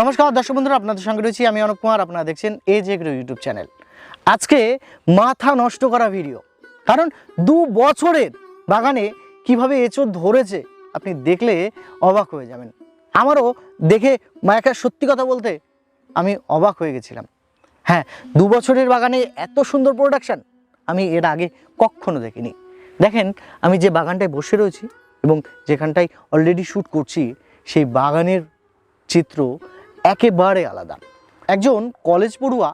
নমস্কার, দর্শক বন্ধুরা, আপনাদের সঙ্গে রয়েছি আমি অনুপ কুমার, আপনারা দেখছেন এ যে ইউটিউব চ্যানেল আজকে মাথা নষ্ট করা ভিডিও কারণ দু বছরের বাগানে কীভাবে এঁচড় ধরেছে, আপনি দেখলে অবাক হয়ে যাবেন। আমারও দেখে মায়াকার সত্যি কথা বলতে আমি অবাক হয়ে গেছিলাম। হ্যাঁ দু বছরের বাগানে এত সুন্দর প্রোডাকশন আমি এর আগে কখনো দেখিনি। দেখেন, আমি যে বাগানটায় বসে রয়েছি এবং যেখানটায় অলরেডি শ্যুট করছি, সেই বাগানের চিত্র একেবারে আলাদা। একজন কলেজ পড়ুয়া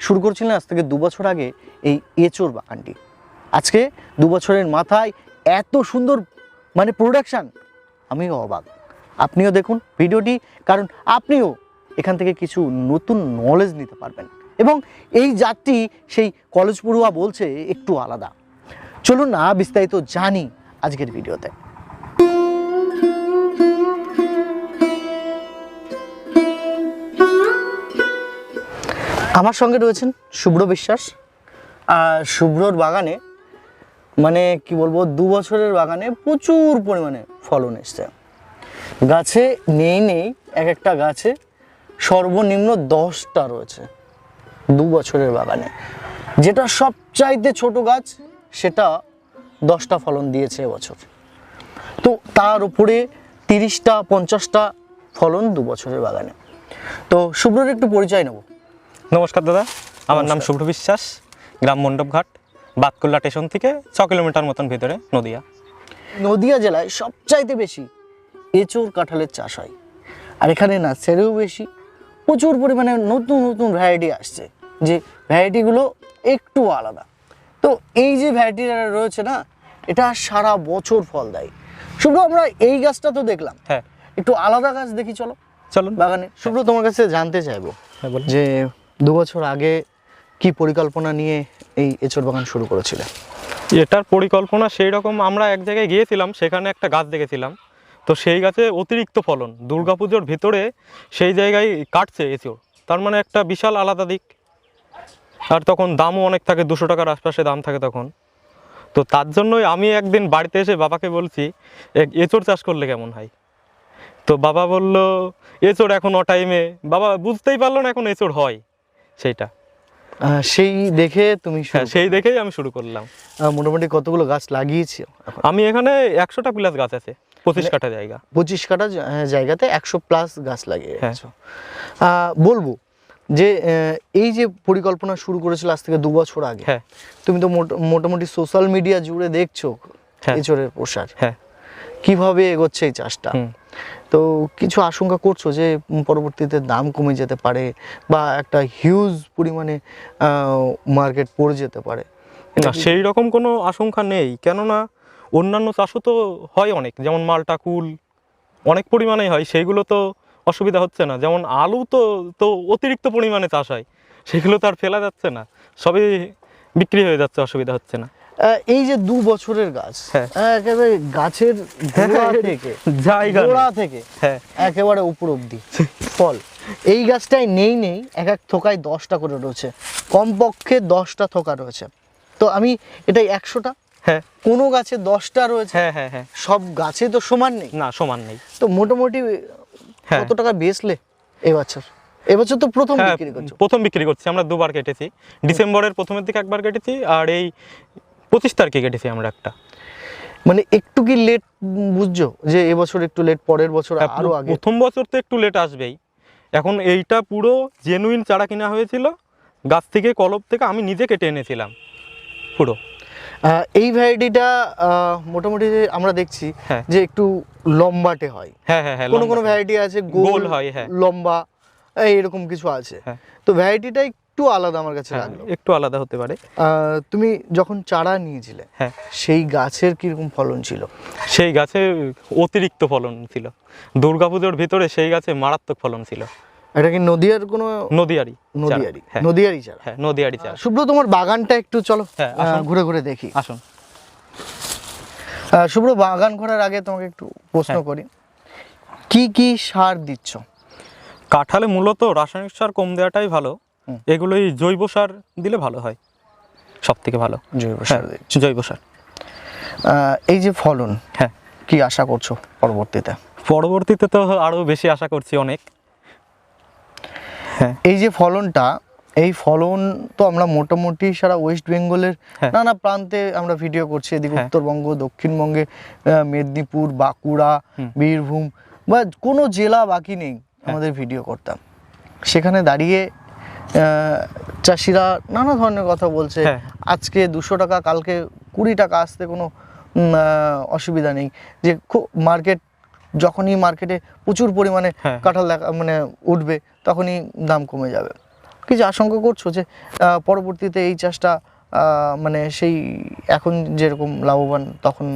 শুরু করছিলেন আজ থেকে দু বছর আগে এই এচোর বাগানটি। আজকে দু বছরের মাথায় এত সুন্দর মানে প্রোডাকশান আমিও অবাক। আপনিও দেখুন ভিডিওটি, কারণ আপনিও এখান থেকে কিছু নতুন নলেজ নিতে পারবেন। এবং এই জাতটি সেই কলেজ পড়ুয়া বলছে একটু আলাদা। চলুন না, বিস্তারিত জানি আজকের ভিডিওতে। আমার সঙ্গে রয়েছেন শুভ্র বিশ্বাস। আর শুভ্রর বাগানে মানে কি বলব, দু বছরের বাগানে প্রচুর পরিমাণে ফলন এসছে। গাছে নেই নেই, এক একটা গাছে সর্বনিম্ন দশটা রয়েছে দু বছরের বাগানে। যেটা সবচাইতে ছোট গাছ সেটা দশটা ফলন দিয়েছে এবছর। তো তার উপরে তিরিশটা পঞ্চাশটা ফলন দু বছরের বাগানে। তো শুভ্রর একটু পরিচয় নেব। নমস্কার দাদা আমার নাম শুভ্র বিশ্বাস গ্রাম মণ্ডপঘাট বাতকুল্লা স্টেশন থেকে ছ কিলোমিটার মতন ভিতরে নদিয়া। নদিয়া জেলায় সবচাইতে বেশি এঁচোড় কাঁঠালের চাষ হয়। আর এখানে না সেরেও বেশি। প্রচুর পরিমাণে নতুন নতুন ভ্যারাইটি আসছে। যে ভ্যারাইটিগুলো একটু আলাদা। তো এই যে ভ্যারাইটিটা রয়েছে না এটা সারা বছর ফল দেয়। শুভ্র আমরা এই গাছটা তো দেখলাম। হ্যাঁ। একটু আলাদা গাছ দেখি চলো। চলো বাগানে। শুভ্র তোমার কাছে জানতে চাইব হ্যাঁ যে দু বছর আগে কি পরিকল্পনা নিয়ে এই এঁচোড় বাগান শুরু করেছিলে? এটার পরিকল্পনা সেই রকম আমরা এক জায়গায় গিয়েছিলাম সেখানে একটা গাছ দেখেছিলাম। তো সেই গাছে অতিরিক্ত ফলন দুর্গাপুজোর ভিতরে সেই জায়গায় কাটছে এঁচোড়। তার মানে একটা বিশাল আলাদা দিক। আর তখন দামও অনেক থাকে দুশো টাকার আশপাশে দাম থাকে তখন। তো তার জন্যই আমি একদিন বাড়িতে এসে বাবাকে বলছি "এ- এঁচোড় চাষ করলে কেমন হয়? তো বাবা বলল এঁচোড় এখন অ টাইমে বাবা বুঝতেই পারল না এখন এঁচোড় হয় সেইটা। সেই দেখে তুমি হ্যাঁ সেই দেখেই আমি শুরু করলাম। মোটামুটি কতগুলো গাছ লাগিয়েছি? আমি এখানে একশোটা প্লাস গাছ আছে পঁচিশ কাঠা জায়গা। পঁচিশ আহ, জায়গাতে একশো প্লাস গাছ লাগিয়ে হ্যাঁ। বলব যে এই যে পরিকল্পনা শুরু করেছিল আজ থেকে দু বছর আগে হ্যাঁ। তুমি তো মোট- মোটামুটি সোশ্যাল মিডিয়া জুড়ে দেখছ হ্যাঁ। এঁচড়ের প্রসার। হ্যাঁ। কীভাবে এগোচ্ছে এই চাষটা? তো কিছু আশঙ্কা করছ যে পরবর্তীতে দাম কমে যেতে পারে বা একটা হিউজ পরিমাণে মার্কেট পড়ে যেতে পারে? না সেই রকম কোনো আশঙ্কা নেই। কেননা অন্যান্য চাষও তো হয় অনেক। যেমন মালটা কুল অনেক পরিমাণেই হয়। সেইগুলো তো অসুবিধা হচ্ছে না। যেমন আলু তো তো অতিরিক্ত পরিমাণে চাষ হয় সেগুলো তো আর ফেলা যাচ্ছে না। সবই বিক্রি হয়ে যাচ্ছে অসুবিধা হচ্ছে না। এই যে দু বছরের গাছ হ্যাঁ। একেবারে গাছের গোড়া থেকে জায়গা গোড়া থেকে হ্যাঁ। একেবারে উপর অব্দি ফল। এই গাছটাই নেই নেই এক এক থোকায় দশটা করে রয়েছে। কমপক্ষে দশটা থোকা রয়েছে। তো আমি এটাই একশোটা? হ্যাঁ। কোনো গাছে দশটা রয়েছে? হ্যাঁ হ্যাঁ হ্যাঁ। সব গাছে তো সমান নেই? না সমান নেই। তো মোটামুটি হ্যাঁ। কত টাকা বেচলে? এবছর। এবছর তো প্রথম হ্যাঁ বিক্রি করছ। প্রথম বিক্রি করছি আমরা দুবার কেটেছি। ডিসেম্বরের প্রথমের দিকে একবার কেটেছি আর এই পঁচিশ তারিখে কেটেছি আমরা একটা। মানে একটু কি লেট বুঝছ? যে এবছর একটু লেট পরের বছর হ্যাঁ, আরও আগে। প্রথম বছর তো একটু লেট আসবেই। এখন এইটা পুরো জেনুইন চারা কিনা হয়েছিল গাছ থেকে কলব থেকে আমি নিজে কেটে এনেছিলাম পুরো। এই ভ্যারাইটিটা মোটামুটি আমরা দেখছি হ্যাঁ। যে একটু লম্বাটে হয়। হ্যাঁ হ্যাঁ হ্যাঁ কোনো কোনো ভ্যারাইটি আছে গোল হয়, হ্যাঁ। লম্বা এরকম কিছু আছে। হ্যাঁ। তো ভ্যারাইটিটা একটু আলাদা আমার কাছে লাগল। একটু আলাদা হতে পারে। আহ, তুমি যখন চারা নিয়েছিলে হ্যাঁ। সেই গাছের কীরকম ফলন ছিল? সেই গাছে অতিরিক্ত ফলন ছিল। দুর্গাপুজোর ভিতরে সেই গাছে মারাত্মক ফলন ছিল। এটা কি নদিয়ার কোনো নদিয়ারি চারা। নদিয়ারি হ্যাঁ। নদিয়ারি চারা? হ্যাঁ নদিয়ারি চাষ শুভ্র তোমার বাগানটা একটু চলো হ্যাঁ, ঘুরে ঘুরে দেখি। আসুন। শুভ্র বাগান করার আগে তোমাকে একটু প্রশ্ন হ্যাঁ। করি। কি কি সার দিচ্ছ? কাঁঠালে মূলত রাসায়নিক সার কম দেওয়াটাই ভালো। এগুলোই জৈব সার দিলে ভালো হয়। সব থেকে ভালো। জৈব হ্যাঁ, জৈব সার। এই যে ফলন হ্যাঁ। কি আশা করছ পরবর্তীতে? পরবর্তীতে তো আরও বেশি আশা করছি অনেক। হ্যাঁ। এই যে ফলনটা এই ফলন তো আমরা মোটামুটি সারা ওয়েস্ট বেঙ্গলের হ্যাঁ। নানা প্রান্তে আমরা ভিডিও করছি। এদিকে হ্যাঁ। উত্তরবঙ্গ দক্ষিণবঙ্গে মেদিনীপুর বাঁকুড়া বীরভূম বা কোনো জেলা বাকি নেই আমাদের ভিডিও করতাম। সেখানে দাঁড়িয়ে চাষিরা নানা ধরনের কথা বলছে। আজকে দুশো টাকা কালকে কুড়ি টাকা আসতে কোনো অসুবিধা নেই। যে খুব মার্কেট যখনই মার্কেটে প্রচুর পরিমাণে হ্যাঁ। কাঁঠাল দেখা মানে উঠবে তখনই দাম কমে যাবে। কিছু আশঙ্কা করছ যে পরবর্তীতে এই চাষটা মানে সেই এখন যেরকম লাভবান তখন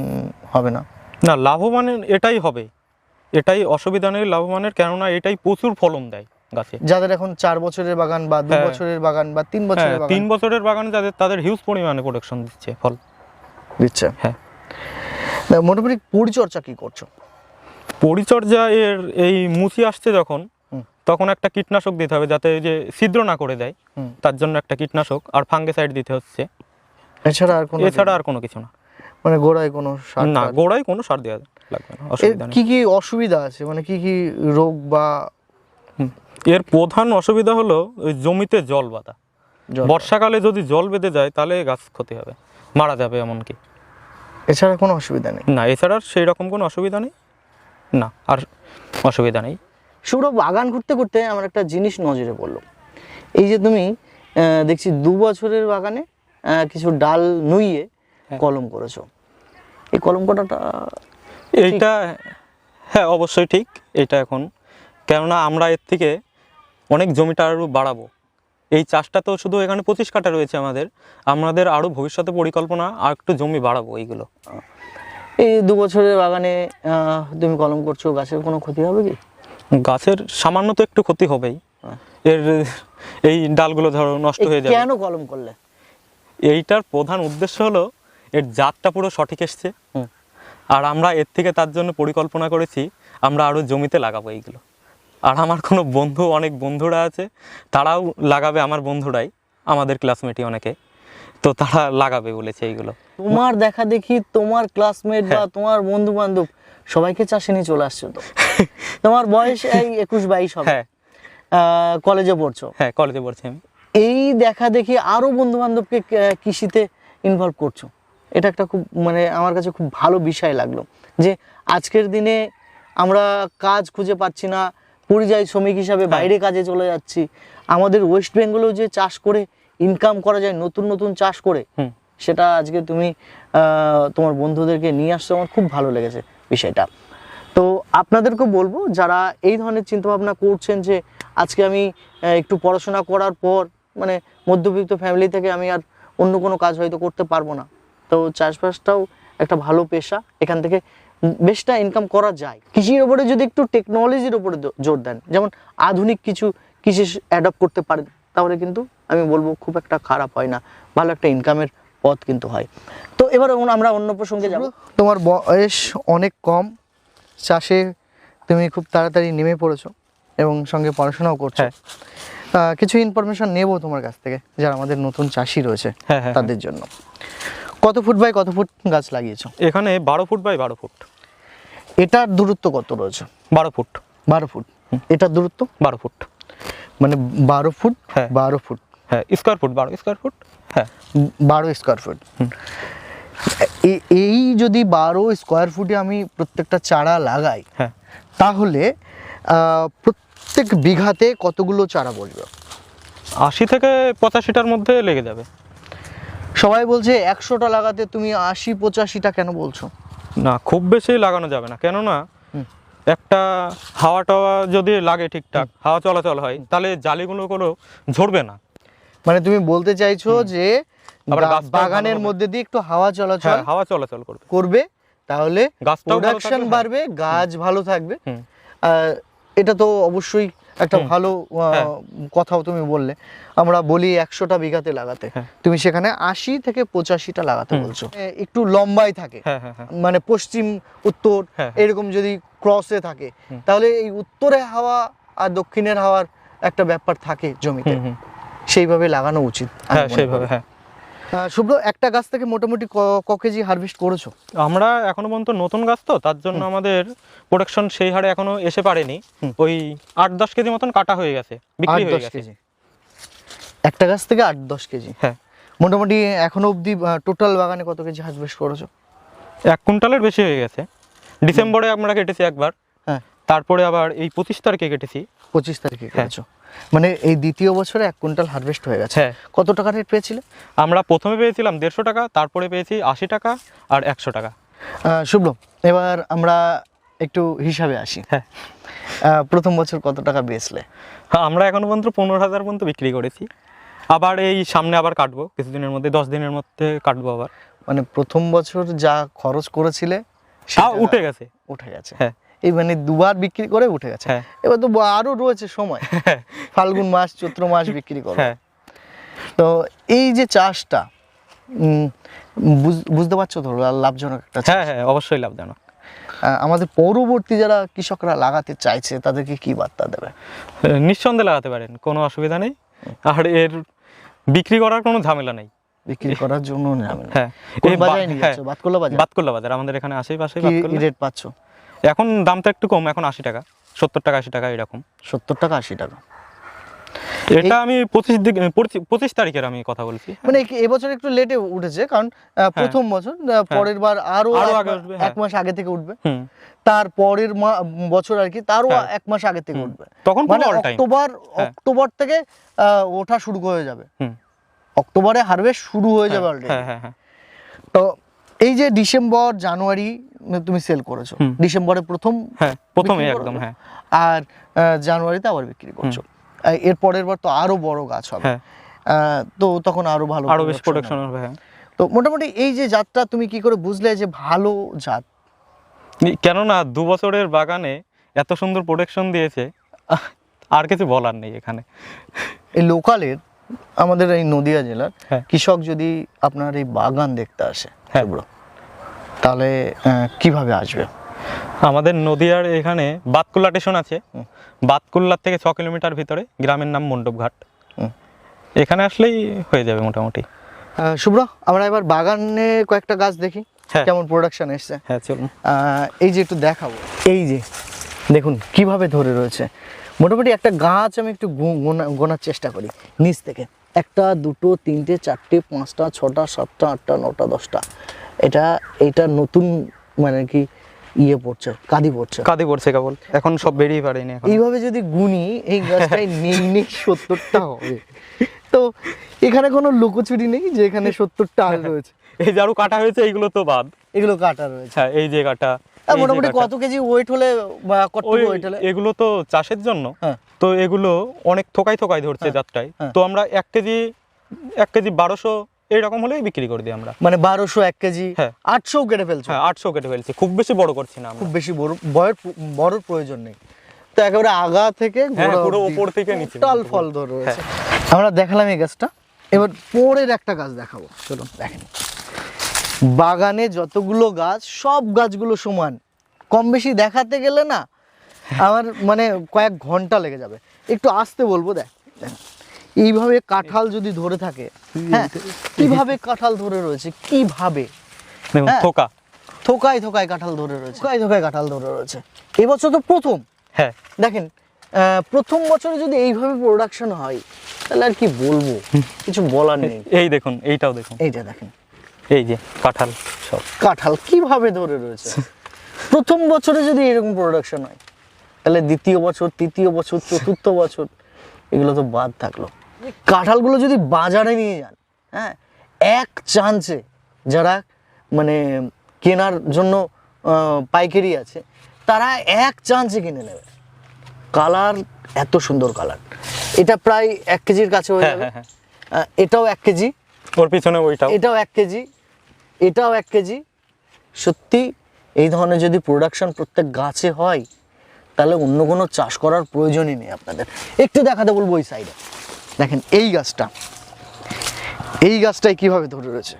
হবে না? না লাভবান এটাই হবে। এটাই অসুবিধা নেই লাভবানের কেননা এটাই প্রচুর ফলন দেয় গাছে। যাদের এখন চার বছরের বাগান বা দু হ্যাঁ। বছরের বাগান বা তিন হ্যাঁ বছরের তিন বছরের বাগানে যাদের তাদের হিউজ পরিমাণে প্রোডাকশন দিচ্ছে ফল। দিচ্ছে। হ্যাঁ। মোটামুটি পরিচর্যা কি করছ? পরিচর্যা এর এই মুচি আসছে যখন তখন একটা কীটনাশক দিতে হবে যাতে যে ছিদ্র না করে দেয় তার জন্য একটা কীটনাশক আর ফাঙ্গিসাইড দিতে হচ্ছে। এছাড়া আর কোনো এছাড়া আর কোনো কিছু না। মানে গোড়ায় কোনো সার না গোড়ায় কোনো সার দেওয়া লাগবে না অসুবিধা কি কি অসুবিধা আছে? মানে কি কি রোগ বা এর প্রধান অসুবিধা হলো ওই জমিতে জল বাঁধা। বর্ষাকালে যদি জল বেঁধে যায় তাহলে গাছ ক্ষতি হবে মারা যাবে এমনকি। এছাড়া কোনো অসুবিধা নেই? না এছাড়া আর সেই রকম কোনো অসুবিধা নেই। না আর অসুবিধা নেই। শুভ্র বাগান ঘুরতে ঘুরতে আমার একটা জিনিস নজরে পড়ল। এই যে তুমি দেখছি দু বছরের বাগানে কিছু ডাল নুইয়ে হ্যাঁ। কলম করেছ। এই কলম করাটা এইটা হ্যাঁ অবশ্যই ঠিক এটা এখন। কেননা আমরা এর থেকে অনেক জমিটা আরও বাড়াবো। এই চাষটা তো শুধু এখানে পঁচিশ কাটা রয়েছে আমাদের। আমাদের আরও ভবিষ্যতে পরিকল্পনা আর একটু জমি বাড়াবো এইগুলো। এই দু বছরের বাগানে তুমি কলম করছ গাছের কোনো ক্ষতি হবে কি? গাছের সামান্য তো একটু ক্ষতি হবেই। এর এই ডালগুলো ধরো নষ্ট হয়ে যাবে। কেন কলম করলে? এইটার প্রধান উদ্দেশ্য হলো এর জাতটা পুরো সঠিক এসছে। হুম। আর আমরা এর থেকে তার জন্য পরিকল্পনা করেছি আমরা আরও জমিতে লাগাবো এইগুলো। আর আমার কোনো বন্ধু অনেক বন্ধুরা আছে তারাও লাগাবে আমার বন্ধুরাই আমাদের ক্লাসমেটই অনেকে। তো তারা লাগাবে বলেছে এইগুলো। তোমার দেখা দেখি তোমার ক্লাসমেট বা তোমার বন্ধু বান্ধব সবাইকে চাষে নিয়ে চলে আসছো তো। তোমার বয়স এই একুশ বাইশ হবে। হ্যাঁ। কলেজে পড়ছো? হ্যাঁ কলেজে পড়ছি আমি। এই দেখা দেখি আরও বন্ধু বান্ধবকে কৃষিতে ইনভলভ করছ। এটা একটা খুব মানে আমার কাছে খুব ভালো বিষয় লাগল যে আজকের দিনে আমরা কাজ খুঁজে পাচ্ছি না পরিযায়ী শ্রমিক হিসাবে বাইরে কাজে চলে যাচ্ছি। আমাদের ওয়েস্ট বেঙ্গলেও যে চাষ করে ইনকাম করা যায় নতুন নতুন চাষ করে সেটা আজকে তুমি তোমার বন্ধুদেরকে নিয়ে আসছো আমার খুব ভালো লেগেছে বিষয়টা। তো আপনাদেরকে বলব যারা এই ধরনের চিন্তাভাবনা করছেন যে আজকে আমি একটু পড়াশোনা করার পর মানে মধ্যবিত্ত ফ্যামিলি থেকে আমি আর অন্য কোনো কাজ হয়তো করতে পারব না। তো চাষবাসটাও একটা ভালো পেশা এখান থেকে বেশটা ইনকাম করা যায়। কৃষির ওপরে যদি একটু টেকনোলজির ওপরে জোর দেন যেমন আধুনিক কিছু কৃষি অ্যাডপ্ট করতে পারেন তাহলে কিন্তু আমি বলব খুব একটা খারাপ হয় না ভালো একটা ইনকামের পথ কিন্তু হয়। তো এবার আমরা অন্য প্রসঙ্গে যাব। তোমার বয়স অনেক কম চাষে তুমি খুব তাড়াতাড়ি নেমে পড়েছো এবং সঙ্গে পড়াশোনাও করছ। হ্যাঁ। কিছু ইনফরমেশন নেব তোমার কাছ থেকে যারা আমাদের নতুন চাষি রয়েছে হ্যাঁ হ্যাঁ তাদের জন্য। কত ফুট বাই কত ফুট গাছ লাগিয়েছো? এখানে বারো ফুট বাই বারো ফুট। এটার দূরত্ব কত রয়েছে? বারো ফুট। বারো ফুট। এটার দূরত্ব? বারো ফুট। মানে বারো ফুট হ্যাঁ। বারো ফুট। হ্যাঁ স্কোয়ার ফুট বারো স্কোয়ার ফুট হ্যাঁ। বারো স্কোয়ার ফুট এই যদি বারো স্কোয়ার ফুটে আমি প্রত্যেকটা চারা লাগাই হ্যাঁ। তাহলে প্রত্যেক বিঘাতে কতগুলো চারা বসবে? আশি থেকে পঁচাশিটার মধ্যে লেগে যাবে। সবাই বলছে একশোটা লাগাতে তুমি আশি পঁচাশিটা কেন বলছো? না খুব বেশি লাগানো যাবে না। কেননা। একটা হাওয়া টাওয়া যদি লাগে ঠিকঠাক হাওয়া চলাচল হয় তাহলে জালিগুলো কোনো ঝরবে না। মানে তুমি বলতে চাইছো যে বাগানের মধ্যে দিয়ে একটু হাওয়া চলাচল হ্যাঁ হাওয়া চলাচল করবে। করবে তাহলে প্রোডাকশন হ্যাঁ। বাড়বে গাছ ভালো থাকবে। এটা তো অবশ্যই একটা ভালো হ্যাঁ। কথাও তুমি বললে। আমরা বলি একশোটা বিঘাতে লাগাতে। তুমি সেখানে আশি থেকে পঁচাশিটা লাগাতে বলছো। একটু লম্বাই থাকে। মানে পশ্চিম উত্তর। এরকম যদি ক্রসে থাকে। তাহলে এই উত্তরে হাওয়া আর দক্ষিণের হাওয়ার একটা ব্যাপার থাকে জমিতে। সেইভাবে লাগানো উচিত হ্যাঁ সেইভাবে হ্যাঁ। শুভ্র একটা গাছ থেকে মোটামুটি ক- কেজি হারভেস্ট করেছ? আমরা এখনও পর্যন্ত নতুন গাছ তো তার জন্য আমাদের প্রোডাকশন সেই হারে এখনও এসে পারেনি। ওই আট দশ কেজি মতন কাটা হয়ে গেছে বিক্রি হয়ে গেছে। একটা গাছ থেকে আট দশ কেজি? হ্যাঁ। মোটামুটি এখনও অবধি টোটাল বাগানে কত কেজি হারভেস্ট করেছ? এক কুইন্টালের বেশি হয়ে গেছে। ডিসেম্বরে আমরা কেটেছি একবার। হ্যাঁ। তারপরে আবার এই পঁচিশ তারিখে কেটেছি। পঁচিশ তারিখে হ্যাঁ। করেছ মানে এই দ্বিতীয় বছরে এক কুইন্টাল হারভেস্ট হয়ে গেছে। হ্যাঁ। কত টাকা রেট পেয়েছিলে? আমরা প্রথমে পেয়েছিলাম দেড়শো টাকা তারপরে পেয়েছি আশি টাকা আর একশো টাকা। শুভ্র এবার আমরা একটু হিসাবে আসি। হ্যাঁ। প্রথম বছর কত টাকা বেচলে? হ্যাঁ, আমরা এখনও পর্যন্ত পনেরো হাজার পর্যন্ত বিক্রি করেছি। আবার এই সামনে আবার কাটবো কিছুদিনের মধ্যে দশ দিনের মধ্যে কাটবো আবার। মানে প্রথম বছর যা খরচ করেছিলে তাও উঠে গেছে। উঠে গেছে। হ্যাঁ। এই মানে দুবার বিক্রি করে উঠে গেছে। হ্যাঁ। এবার তো আরও রয়েছে সময়। হ্যাঁ। ফাল্গুন মাস চৈত্র মাস বিক্রি করো হ্যাঁ। তো এই যে চাষটা বুঝ- বুঝতে পারছ তো? লাভজনক একটা হ্যাঁ হ্যাঁ অবশ্যই লাভজনক। আমাদের পরবর্তী যারা কৃষকরা লাগাতে চাইছে তাদেরকে কি বার্তা দেবে? নিঃসন্দেহে লাগাতে পারেন কোনো অসুবিধা নেই। আর এর বিক্রি করার কোনো ঝামেলা নেই। বিক্রি করার জন্য ঝামেলা হ্যাঁ। কোন এই বাজারে নিয়ে হ্যাঁ, বাতকুল্লা বাজার? বাতকুল্লা বাজার আমাদের এখানে আশেপাশে বাতকুল্লা রেট পাচ্ছ? এখন দামটা একটু কম এখন আশি টাকা সত্তর টাকা আশি টাকা এরকম। সত্তর টাকা আশি টাকা। এটা আমি পঁচিশ দিক পঁচিশ- তারিখের আমি কথা বলছি। মানে কি- এবছর একটু লেটে উঠেছে কারণ আহ, প্রথম বছর পরের বার আরও হ্যাঁ। এক হ্যাঁ। মাস আগে থেকে উঠবে। তার পরের বছর আর কি তারও হ্যাঁ। এক মাস আগে থেকে উঠবে। তখন মানে অক্টোবর হ্যাঁ। অক্টোবর থেকে ওঠা শুরু হয়ে যাবে। অক্টোবরে হারভেস্ট শুরু হয়ে যাবে অলরেডি হ্যাঁ হ্যাঁ হ্যাঁ। তো এই যে ডিসেম্বর জানুয়ারি তুমি সেল করেছ। ডিসেম্বরে প্রথম হ্যাঁ প্রথমে একদম হ্যাঁ। আর জানুয়ারিতে আবার বিক্রি করছ। এর পরের বার তো আরও বড় গাছ হবে। তো তখন আরও ভালো আরও বেশি প্রোডাকশন হবে। হ্যাঁ। তো মোটামুটি এই যে জাতটা তুমি কি করে বুঝলে যে ভালো জাত? কেননা দু বছরের বাগানে এত সুন্দর প্রোডাকশন দিয়েছে আর কিছু বলার নেই এখানে। এই লোকালের আমাদের এই নদিয়া জেলার হ্যাঁ। কৃষক যদি আপনার এই বাগান দেখতে আসে হ্যাঁ। তাহলে কীভাবে আসবে? আমাদের নদিয়ার এখানে বাতকুল্লা স্টেশন আছে। বাতকুল্লার থেকে ছ কিলোমিটার ভিতরে গ্রামের নাম মণ্ডপঘাট। এখানে আসলেই হয়ে যাবে মোটামুটি। শুভ্র আমরা এবার বাগানে কয়েকটা গাছ দেখি হ্যাঁ। কেমন প্রোডাকশন এসছে। হ্যাঁ চলুন। এই যে একটু দেখাবো। এই যে দেখুন কীভাবে ধরে রয়েছে। মোটামুটি একটা গাছ আমি একটু গোনার চেষ্টা করি নিচ থেকে। একটা দুটো তিনটে চারটে পাঁচটা ছটা সাতটা আটটা নটা দশটা। এটা এটা নতুন মানে কি ইয়ে পড়ছে কাদি পড়ছে। কাঁদি পড়ছে কেবল এখন সব বেরিয়ে পারেনি এইভাবে যদি গুনি এই গাছটায় নেই নেই সত্তরটা হবে। তো এখানে কোনো লুকোচুরি নেই যে এখানে সত্তরটা রয়েছে। এই যে আরও কাটা হয়েছে এইগুলো তো বাদ। এগুলো কাটা রয়েছে। হ্যাঁ এই যে কাটা। মোটামুটি কত কেজি ওয়েট হলে বা কত ওয়েট হলে? এগুলো তো চাষের জন্য। হ্যাঁ। তো এগুলো অনেক থোকাই থোকাই ধরছে হ্যাঁ, যাত্রায় হ্যাঁ। তো আমরা এক কেজি এক কেজি বারোশো এইরকম হলেই বিক্রি করে দিই আমরা। মানে বারোশো এক কেজি হ্যাঁ। আটশো কেটে ফেলছো? হ্যাঁ আটশো কেটে ফেলছি। খুব বেশি বড় করছি না খুব বেশি বড় বয়ের বড় প্রয়োজন নেই। তো একেবারে আগা থেকে হ্যাঁ, পুরো ওপর থেকে নিচে। টোটাল ফল ধরে আমরা দেখালাম এই গাছটা। এবার পরের একটা গাছ দেখাবো। চলুন দেখেন। বাগানে যতগুলো গাছ সব গাছগুলো সমান। কম বেশি দেখাতে গেলে না আমার মানে কয়েক ঘণ্টা লেগে যাবে। একটু আসতে বলব দেখ। এইভাবে কাঁঠাল যদি ধরে থাকে হ্যাঁ কীভাবে কাঁঠাল ধরে রয়েছে কীভাবে? হ্যাঁ। থোকা। থোকায় থোকায় কাঁঠাল ধরে রয়েছে। থোকায় থোকায় কাঁঠাল ধরে রয়েছে। এবছর তো প্রথম। হ্যাঁ। দেখেন আহ, প্রথম বছরে যদি এইভাবে প্রোডাকশন হয় তাহলে আর কি বলব? কিছু বলার নেই। এই দেখুন এইটাও দেখুন। এইটা দেখেন। এই যে কাঁঠাল সব। কাঁঠাল কীভাবে ধরে রয়েছে? প্রথম বছরে যদি এরকম প্রোডাকশন হয় তাহলে দ্বিতীয় বছর তৃতীয় বছর চতুর্থ বছর এগুলো তো বাদ থাকল। কাঁঠালগুলো যদি বাজারে নিয়ে যান হ্যাঁ এক চান্সে যারা মানে কেনার জন্য পাইকারি আছে তারা এক চান্সে কিনে নেবে। কালার এত সুন্দর কালার। এটা প্রায় এক কেজির কাছে হয়ে হ্যাঁ, যাবে। হ্যাঁ, হ্যাঁ। এটাও এক কেজি। ওর পিছনে ওইটাও। এটাও এক কেজি। এটাও এক কেজি। সত্যি এই ধরনের যদি প্রোডাকশন প্রত্যেক গাছে হয় তাহলে অন্য কোনো চাষ করার প্রয়োজনই নেই আপনাদের। একটু দেখাতে বলব ওই সাইডে দেখেন এই গাছটা। এই গাছটায় কীভাবে ধরে রয়েছে?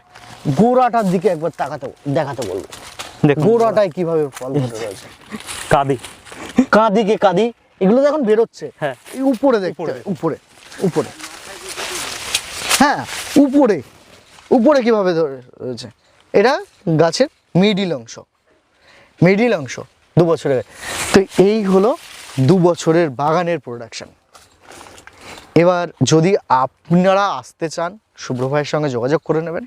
গোড়াটার দিকে একবার তাকাতে দেখাতে বলব। গোড়াটায় কীভাবে ফল ধরে রয়েছে। কাঁদি। কাঁদিকে কাঁদি? এগুলো তো এখন বেরোচ্ছে। হ্যাঁ। এই উপরে দেখতে উপরে উপরে। হ্যাঁ উপরে। উপরে কীভাবে ধরে রয়েছে? এটা গাছের মিডিল অংশ। মিডিল অংশ, দু বছরের। তো এই হলো দু বছরের বাগানের প্রোডাকশান এবার যদি আপনারা আসতে চান শুভ্র ভাইয়ের সঙ্গে যোগাযোগ করে নেবেন।